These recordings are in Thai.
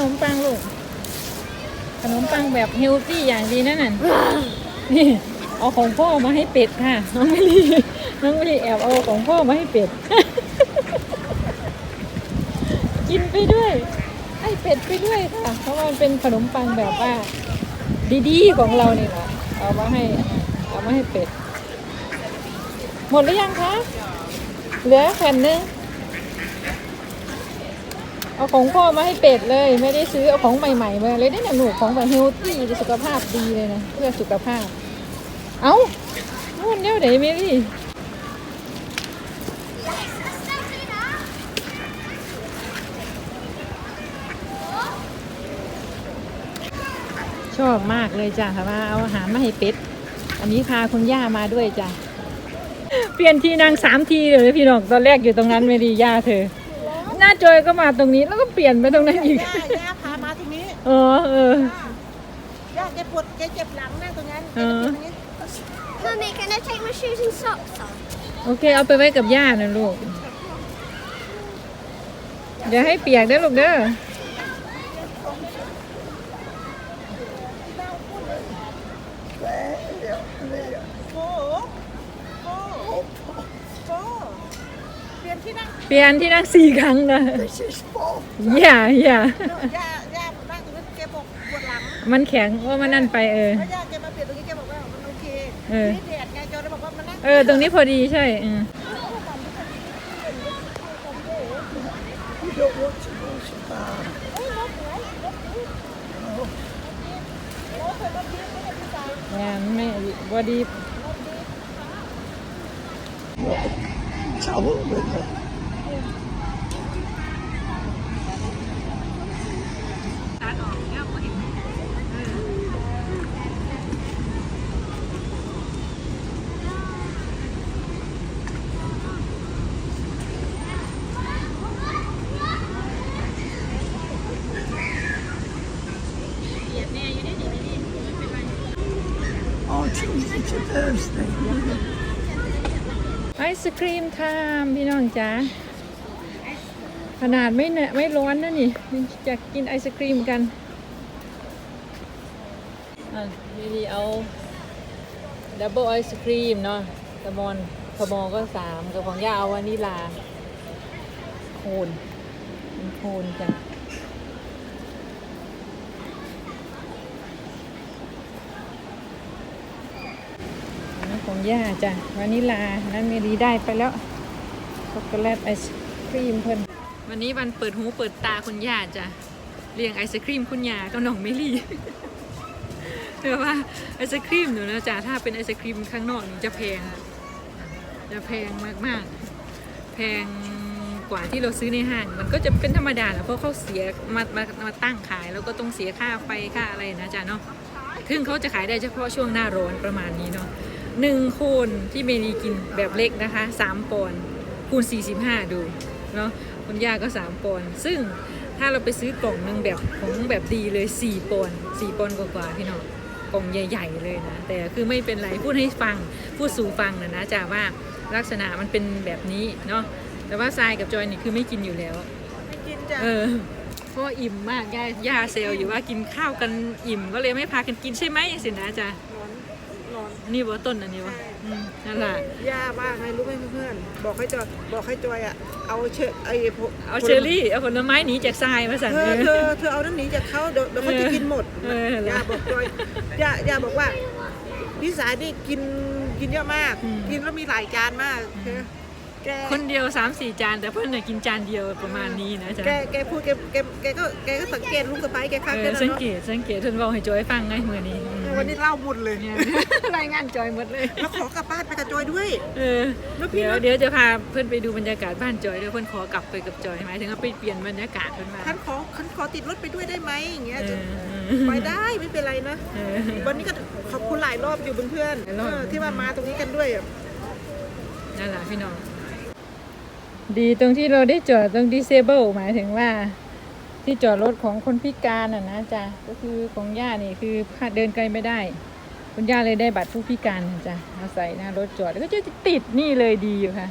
นมปังลูก ขนมปังแบบเฮลตี้อย่างดีนั่นน่ะนี่เอาของพ่อมาให้เป็ดค่ะน้องมิลีน้องมิลีแอบเอาของพ่อมาให้เป็ด กินไปด้วยให้เป็ดไปด้วยค่ะ เพราะว่ามันเป็นขนมปังแบบว่า ดีๆของเรานี่แหละเอามาให้เอามาให้เป็ด หมดหรือยังคะเหลือแผ่นหนึง เอาของพ่อมาให้เป็ดเลย ไม่ได้ซื้อเอาของใหม่ๆมาเลยได้หนูของแบบเฮลตี้สุขภาพดีเลยนะเพื่อสุขภาพ เอานู่นเดี๋ยวไหนเมลี่ชอบมากเลยจ้ะค่ะว่าเอาอาหารมาให้เป็ด อันนี้พาคุณย่ามาด้วยจ้ะ เปลี่ยนที่นั่งสามทีเลยพี่น้องตอนแรกอยู่ตรงนั้นไม่ดีย่าเธอ น้าจอยก็มาตรงนี้แล้วก็เปลี่ยนไปตรงนั้นอีก ย่าย่าพามาตรงนี้เออเออ ย่าแกปวดแกเจ็บหลังนั่งตรงนั้นแกเออจะเป็นตรงนี้ Mummy, can I take my shoes and socks off? โอเค เอาไปไว้กับย่านะลูกอย่าให้เปียกเด้อลูกเด้อ โอ้โหโอ้โหโอ้เปลี่ยนที่นั่ง เปลี่ยนที่นั่งสี่ครั้งนะอย่าอย่าย่าย่านั่งตรงนั้นแกบอกปวดหลังมันแข็งว่ามันนั่นไปเออ แล้วย่าแกมาเปลี่ยนตรงนี้แกบอกว่ามันโอเคเออ นี่แดดไงจอยเลยบอกว่ามันนั่งเออ ตรงนี้พอดีใช่เอองานไม่บอดี Oh, Tuesday to Thursday. ไอศครีมไทม์พี่น้องจ๋า ขนาดไม่เนไม่ร้อนนะนี่อยากกินไอศครีมกันอะดีๆเอาดับเบิลไอศครีมเนาะกระมอนกระมอก็สามกับของย่าเอาวานิลา โคนเป็นโคนจ้ะอันของย่าจ้ะวานิลานั้นเมลีได้ไปแล้วช็อกโกแลตไอศครีมเพิ่น วันนี้วันเปิดหูเปิดตาคุณย่าจะเลี้ยงไอศครีมคุณย่ากับน้องเมลี่เธอว่าไอศครีมหนูนะจ๊ะถ้าเป็นไอศครีมข้างนอกนี่จะแพง จะแพงมากๆ แพงกว่าที่เราซื้อในห้าง มันก็จะเป็นธรรมดาแหละเพราะเขาเสียมามามาตั้งขายแล้วก็ต้องเสียค่าไฟค่าอะไรนะจ๊ะเนาะซึ่งเขาจะขายได้เฉพาะช่วงหน้าร้อนประมาณนี้เนาะหนึ่งโคนที่เมลีกินแบบเล็กนะคะสามปอนด์คูณ45 ดูเนาะ คุณย่าก็ 3ปอนด์ซึ่งถ้าเราไปซื้อกล่องหนึงแบบของแบบดีเลย4ปอนด์4ปอนด์กว่าๆพี่น้องกล่องใหญ่ ๆเลยนะ แต่คือไม่เป็นไรพูดให้ฟังพูดสู่ฟังนะนะจ้าว่าลักษณะมันเป็นแบบนี้เนาะแต่ว่าทรายกับจอยนี่คือไม่กินอยู่แล้วไม่กินจ้ะเออเพราะว่าอิ่มมากย่าย่าเซลอยู่ว่ากินข้าวกันอิ่มก็เลยไม่พากันกินใช่ไหมสินะจ๊ะ นอนนอนนี่ว่าต้นอันนี้วะอืมนั่นแหละย่าว่าไงรู้ไหมเพื่อนๆบอกให้จอยบอกให้จอยอะเอาเชอไอ้พวกเอาเชอรี่ เอาผลไม้หนีจากทรายมาสั่นเธอเอเธออเธอเอานั่นหนีจากเขาเดี๋ยวเดี๋ยวเขาจะกินหมดเออเหรอย่าบอกจอยย่าย่าบอกว่าพี่สายนี่กินกินเยอะมาก อืม กินแล้วมีหลายจานมากแกแก คนเดียวสามสี่จาน แต่เพื่อนน่ะกินจานเดียวประมาณนี้นะจ๊ะแกแกพูดแกแกแกก็แกก็สังเกตลุงสะพ้ายแกคักเอแกอนะสังเนาะเกตสังเกตเพื่อนบอกให้จอยฟังไงมือนี้อืม วันนี้เล่าหมดเลยเนี่ยรายงานจอยหมดเลย แล้วขอกลับบ้านไปกับจอยด้วย เออแล้วพี่เดี๋ยวนะเดี๋ยวจะพาเพื่อนไปดูบรรยากาศบ้านจอยเดี๋ยวเพื่อนขอกลับไปกับจอยหมายถึงว่าไปเปลี่ยนบรรยากาศเพื่อนมาท่านขอท่านขอติดรถไปด้วยได้ไหมอย่างเงี้ยเอจะอไปได้ไม่เป็นไรนะเออวันนี้ก็ขอบคุณหลายรอบอยู่เพื่อนหลายๆรอบเออที่ว่ามาตรงนี้กันด้วยอะนั่นแหละพี่น้องดีตรงที่เราได้จอดตรง disable หมายถึงว่า ที่จอดรถของคนพิการอะนะจ๊ะก็คือของย่านี่คือเดินไกลไม่ได้ คุณย่าเลยได้บัตรผู้พิการจ๊ะเอาใส่หน้ารถจอดแล้วก็จะติดนี่เลยดีอยู่ค่ะ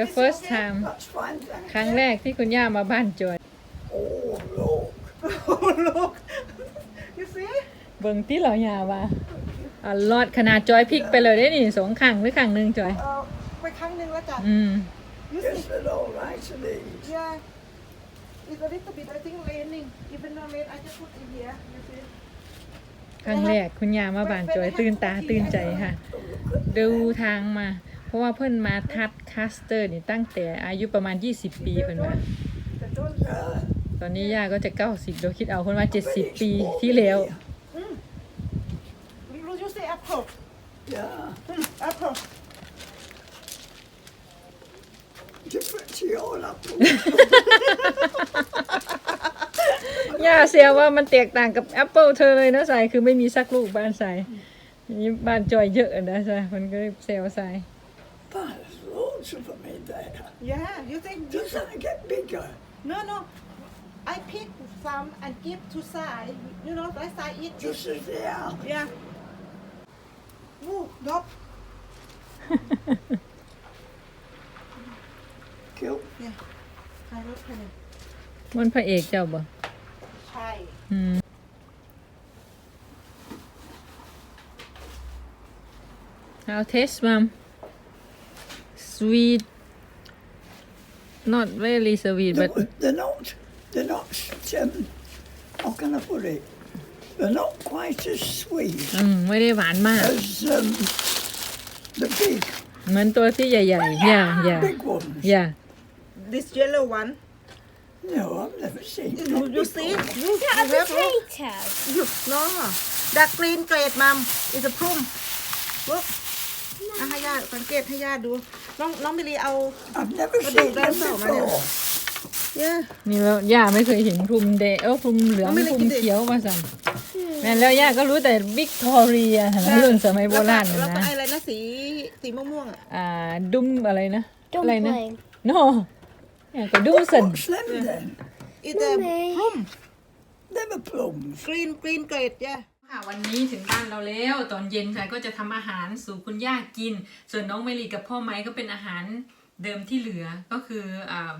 the first time That's fine, thank ครั้งแรกที่คุณย่ามาบ้านจอย Oh, look. Oh, look. You see? เบิ่งที่เรายาว่าอะรอดขนาดจอยพลิกไปเลยได้นี่สองข้างหรือข้างหนึ่งจอย เออไปครั้งหนึ่งแล้วจ้ะ อืม You Yes, see? they're all right to these. Yeah. It's a little bit, I think, raining. Even though rain, I just put in here. You see? ครั้งแรกคุณย่ามาบ้านจอยตื่นตาตื่นใจค่ะ ดูทางมาเพ ราะว่าเพิ่นมาทัดคัสเตอร์นี่ตั้งแต่อายุประมาณ 20 ปีเพิ่นว่าแต่ต้น Uh, ตอนนี้ย่าก็จะ 90 โดยคิดเอาเพิ่นว่า70 ปีที่แล้ว You say apple. yeah. Hmm, apple. Different to your apple. ย่าเสียว่ามันแตกต่างกับแอปเปิลเธอเลยนะสายคือไม่มีสักลูกบ้านสายนี่บ้านจอยเยอะนะสายมันก็เลยเซลสาย But there's loads of them in there. Yeah, you think Does that get bigger? No, no. I pick some and give to Sai. You know, let Sai eat. Just as they are. Yeah. Ooh, dog. Cute. Yeah. ใครรถใครเนี่ย มันพระเอกเจ้าบ่ ใช่ อืม How taste mom sweet not very sweet but No, they're not. They're not. Um, how can I put it? They're not quite as sweet อืมไม่ได้หวานมาก as um, the big, เหมือนตัวที่ใหญ่ๆ อย่าอย่า big ones. อย่า This yellow one No, I've never seen. you, that you before. see you, Is that a you have look. potato? You, no that green grade mom is a plum look อะให้ญาติสังเกตให้ญาติดู น้องน้องมิลีเอา I've never But seen don't them dance out, man. before. yeah นี่แล้วย่าไม่เคยเห็นพรุมแดงเออพรุมเหลืองไม่ได้พรุกิมนดิ เขียวมาสั่นแม่นแล้วย่าก็รู้แต่วิกตอเรียนะรุ่นสมัยโบราณแล้วนะก็นะไออะไรนะสีสีม่วงๆอะอ่าดุมอะไรนะอะไรนะ Dumpling. โน่เนี่ยก็ดุมสัน What's them then? it's a Mummy. plum Them are plums. green green grade yeah ค่ะวันนี้ถึงบ้านเราแล้วตอนเย็นค่ะก็จะทำอาหารสู่คุณย่ากิน ส่วนน้องเมลีกับพ่อไม้ก็เป็นอาหารเดิมที่เหลือก็คืออ่า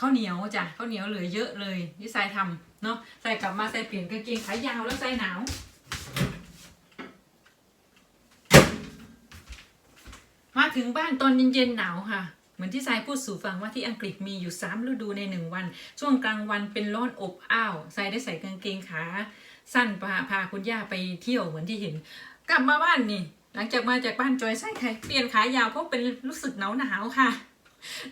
ข้าวเหนียวจ้ะข้าวเหนียวเหลือเยอะเลยที่ทรายทำเนาะใส่กลับมาใส่เปลี่ยนกางเกงขายาวแล้วใส่หนาวมาถึงบ้านตอนเย็นๆหนาวค่ะ เหมือนที่ทรายพูดสู่ฟังว่าที่อังกฤษมีอยู่สามฤดูในหนึ่งวัน ช่วงกลางวันเป็นร้อนอบอ้าวทรายได้ใส่กางเกงขา สั้นพาพาคุณย่าไปเที่ยวเหมือนที่เห็น กลับมาบ้านนี่ หลังจากมาจากบ้านจอยไส้ไข่เปลี่ยนขายาวเพราะเป็นรู้สึกหนาวหนาวค่ะ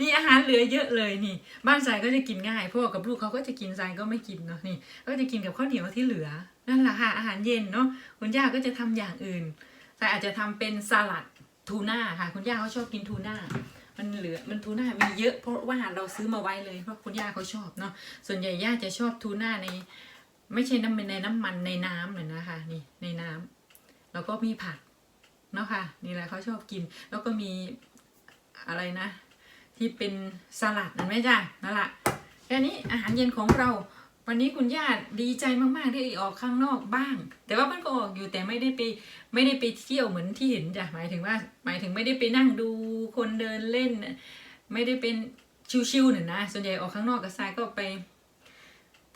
นี่อาหารเหลือเยอะเลยนี่ บ้านทรายก็จะกินง่ายพ่อกับลูกเขาก็จะกินทรายก็ไม่กินเนาะนี่ ก็จะกินกับข้าวเหนียวที่เหลือนั่นแหละค่ะอาหารเย็นเนาะคุณย่าก็จะทำอย่างอื่นทรายอาจจะทำเป็นสลัดทูน่าค่ะ คุณย่าเขาชอบกินทูน่ามันเหลือมันทูน่ามีเยอะเพราะว่าเราซื้อมาไว้เลยเพราะคุณย่าเขาชอบเนาะส่วนใหญ่ย่าจะชอบทูน่าใน ไม่ใช่น้ำในน้ำมันในน้ำเลยนะคะ นี่ในน้ำแล้วก็มีผักเนาะค่ะนี่แหละเขาชอบกิน แล้วก็มีอะไรนะ ที่เป็นสลัดนั่นไหมจ้ะนั่นแหละแค่นี้อาหารเย็นของเรา วันนี้คุณย่าดีใจมากๆที่ออกข้างนอกบ้าง แต่ว่ามันก็ออกอยู่แต่ไม่ได้ไปไม่ได้ไปเที่ยวเหมือนที่เห็นจ้ะหมายถึงว่า หมายถึงไม่ได้ไปนั่งดูคนเดินเล่น ไม่ได้เป็นชิวๆหนึ่งนะส่วนใหญ่ออกข้างนอกกับทรายก็ไป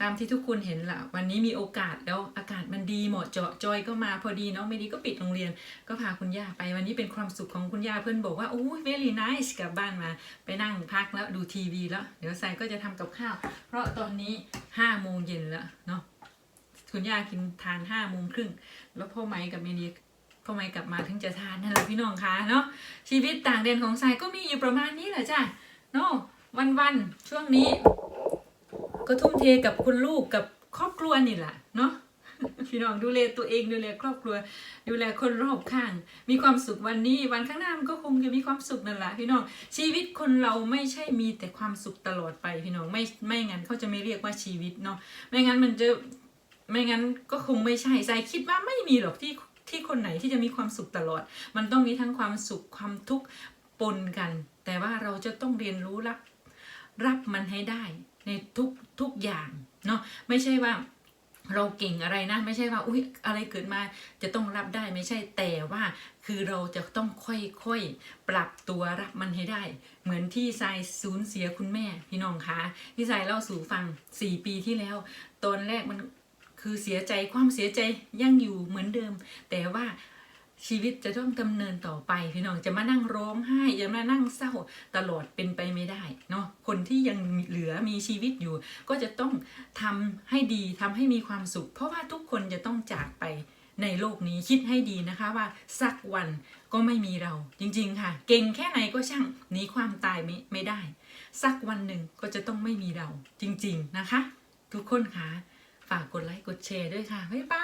ตามที่ทุกคนเห็นละวันนี้มีโอกาสแล้วอากาศมันดีเหมาะเจาะจอยก็มาพอดีน้องไม่ดีก็ปิดโรงเรียน ก็พาคุณย่าไปวันนี้เป็นความสุขของคุณย่าเพื่อนบอกว่าโอ้ย very nice กลับบ้านมา ไปนั่งพักแล้วดูทีวีแล้ว เดี๋ยวทรายก็จะทำกับข้าว เพราะตอนนี้ห้าโมงเย็นแล้วเนาะคุณย่ากินทานห้าโมงครึ่งแล้วพ่อไม้กับเมดีพ่อไม้กลับมาถึงจะทานนั่นแหละพี่น้องคะเนาะชีวิตต่างแดนของทรายก็มีอยู่ประมาณนี้แหละจ้ะเนาะวันๆช่วงนี้ ก็ทุ่มเทกับคุณลูกกับครอบครัวนี่แหละเนาะพี่น้องดูแลตัวเองดูแลครอบครัว ดูแลคนรอบข้าง มีความสุขวันนี้วันข้างหน้ามันก็คงจะมีความสุขนั่นแหละพี่น้องชีวิตคนเราไม่ใช่มีแต่ความสุขตลอดไปพี่น้องไม่ไม่งั้นเขาจะไม่เรียกว่าชีวิตเนาะไม่งั้นมันจะไม่งั้นก็คงไม่ใช่ใจคิดว่าไม่มีหรอกที่ที่คนไหนที่จะมีความสุขตลอด มันต้องมีทั้งความสุขความทุกข์ปนกัน แต่ว่าเราจะต้องเรียนรู้รับ รับมันให้ได้ ในทุกทุกอย่างเนาะไม่ใช่ว่าเราเก่งอะไรนะ ไม่ใช่ว่าอุ๊ยอะไรเกิดมาจะต้องรับได้ไม่ใช่แต่ว่า คือเราจะต้องค่อยๆ ปรับตัวรับมันให้ได้ เหมือนที่ทรายสูญเสียคุณแม่พี่น้องคะที่ทรายเล่าสู่ฟัง4ปีที่แล้ว ตอนแรกมันคือเสียใจความเสียใจยังอยู่เหมือนเดิม แต่ว่า ชีวิตจะต้องดำเนินต่อไปพี่น้องจะมานั่งร้องไห้จะมานั่งเศร้าตลอดเป็นไปไม่ได้เนาะคนที่ยังเหลือมีชีวิตอยู่ ก็จะต้องทำให้ดีทำให้มีความสุข เพราะว่าทุกคนจะต้องจากไปในโลกนี้คิดให้ดีนะคะว่าสักวันก็ไม่มีเรา จริงๆค่ะ เก่งแค่ไหนก็ช่างหนีความตายไม่ไม่ได้ สักวันหนึ่งก็จะต้องไม่มีเรา จริง ๆนะคะ ทุกคนค่ะฝากกดไลค์กดแชร์ด้วยค่ะบ๊ายบาย